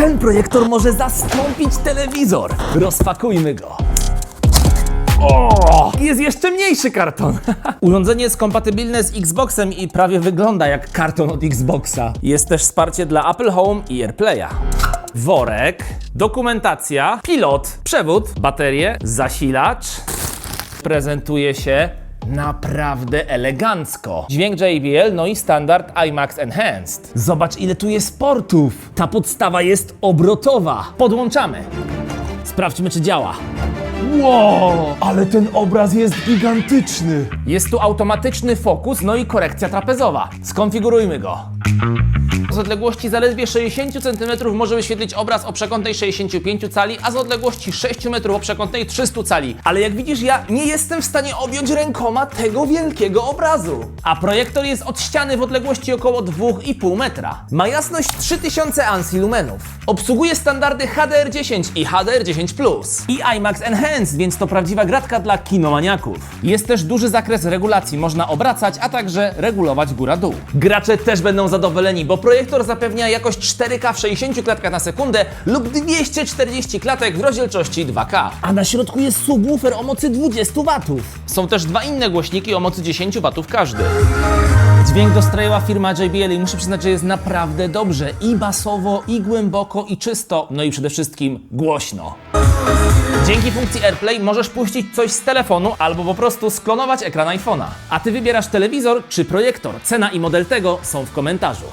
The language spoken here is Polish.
Ten projektor może zastąpić telewizor. Rozpakujmy go. O! Jest jeszcze mniejszy karton. Urządzenie jest kompatybilne z Xboxem i prawie wygląda jak karton od Xboxa. Jest też wsparcie dla Apple Home i AirPlaya. Worek, dokumentacja, pilot, przewód, baterie, zasilacz. Prezentuje się naprawdę elegancko. Dźwięk JBL, no i standard IMAX Enhanced. Zobacz ile tu jest portów. Ta podstawa jest obrotowa. Podłączamy. Sprawdźmy czy działa. Wow, ale ten obraz jest gigantyczny. Jest tu automatyczny fokus, no i korekcja trapezowa. Skonfigurujmy go. Odległości zaledwie 60 cm może wyświetlić obraz o przekątnej 65 cali, a z odległości 6 metrów o przekątnej 300 cali. Ale jak widzisz, ja nie jestem w stanie objąć rękoma tego wielkiego obrazu. A projektor jest od ściany w odległości około 2,5 metra. Ma jasność 3000 ANSI lumenów. Obsługuje standardy HDR10 i HDR10+. I IMAX Enhanced, więc to prawdziwa gratka dla kinomaniaków. Jest też duży zakres regulacji, można obracać, a także regulować góra-dół. Gracze też będą zadowoleni, bo projektor zapewnia jakość 4K w 60 klatkach na sekundę lub 240 klatek w rozdzielczości 2K. A na środku jest subwoofer o mocy 20 W. Są też dwa inne głośniki o mocy 10 W każdy. Dźwięk dostrojła firma JBL i muszę przyznać, że jest naprawdę dobrze. I basowo, i głęboko, i czysto, no i przede wszystkim głośno. Dzięki funkcji AirPlay możesz puścić coś z telefonu albo po prostu sklonować ekran iPhone'a. A ty wybierasz telewizor czy projektor. Cena i model tego są w komentarzu.